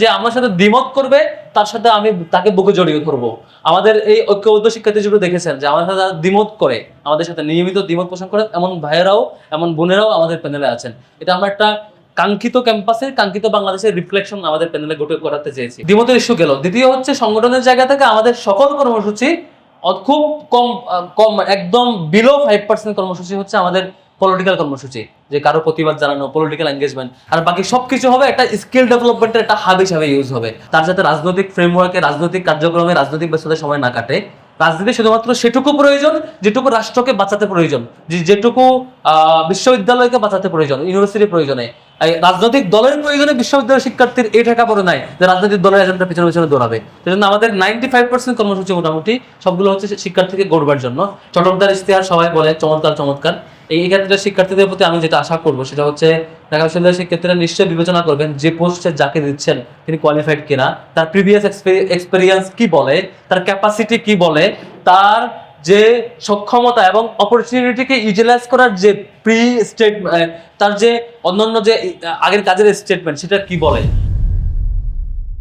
যে আমার সাথে দ্বিমত করবে, তার সাথে আমি তাকে বুকে জড়িয়ে ধরবো। আমাদের এই ঐক্যবদ্ধ শিক্ষার্থী যেগুলো দেখেছেন যে আমাদের সাথে দ্বিমত করে, আমাদের সাথে নিয়মিত দ্বিমত পোষণ করে, এমন ভাইয়েরাও, এমন বোনেরাও আমাদের প্যানেলে আছেন। এটা আমরা একটা কাঙ্ক্ষিত ক্যাম্পাসের কাঙ্ক্ষিত বাংলাদেশের রিফ্লেকশন আমাদের প্যানেলে গোটে করাতে চেয়েছি। দ্বিমতের ইস্যু গেল। দ্বিতীয় হচ্ছে সংগঠনের জায়গা থেকে আমাদের সকল কর্মসূচি খুব কম কম, একদম বিলো ফাইভ পার্সেন্ট কর্মসূচি হচ্ছে আমাদের পলিটিক্যাল কর্মসূচি, যে কারও প্রতিবাদ জানানো পলিটিক্যাল এঙ্গেজমেন্ট আর বাকি সবকিছু হবে একটা স্কিল ডেভেলপমেন্টের একটা হাব হিসাবে ইউজ হবে। তার যাতে রাজনৈতিক ফ্রেমওয়ার্কে রাজনৈতিক কার্যক্রমে, রাজনৈতিক ব্যস্ততায় সময় না কাটে। রাজনীতি শুধুমাত্র সেটুকু প্রয়োজন, যেটুকু রাষ্ট্রকে বাঁচাতে প্রয়োজন যেটুকু বিশ্ববিদ্যালয়কে বাঁচাতে প্রয়োজন ইউনিভার্সিটির প্রয়োজনে। রাজনৈতিক দলের প্রয়োজনে বিশ্ববিদ্যালয়ের শিক্ষার্থীর এই টাকা পড়ে নাই যে রাজনৈতিক দলের এজেন্ডা পিছনে পিছনে দৌড়াবে। সেজন্য আমাদের নাইনটি ফাইভ পার্সেন্ট কর্মসূচি মোটামুটি সবগুলো হচ্ছে শিক্ষার্থীকে গড়বার জন্য। চটকদার ইশতেহার সবাই বলে, চমৎকার চমৎকার। এই ক্ষেত্রে শিক্ষার্থীদের প্রতি আমি যেটা আশা করব, সেটা হচ্ছে ঢাকা বিশ্ববিদ্যালয়ের শিক্ষার্থীরা নিশ্চয়ই বিবেচনা করবেন যে পোস্টে যাকে দিচ্ছেন, তিনি কোয়ালিফাইড কিনা। তার প্রিভিয়াস এক্সপিরিয়েন্স কি বলে, তার ক্যাপাসিটি কি বলে, তার যে সক্ষমতা এবং অপরচুনিটিকে ইউটিলাইজ করার যে প্রি স্টেটমেন্ট তার যে অন্যান্য যে আগের কাজের স্টেটমেন্ট সেটা কি বলে?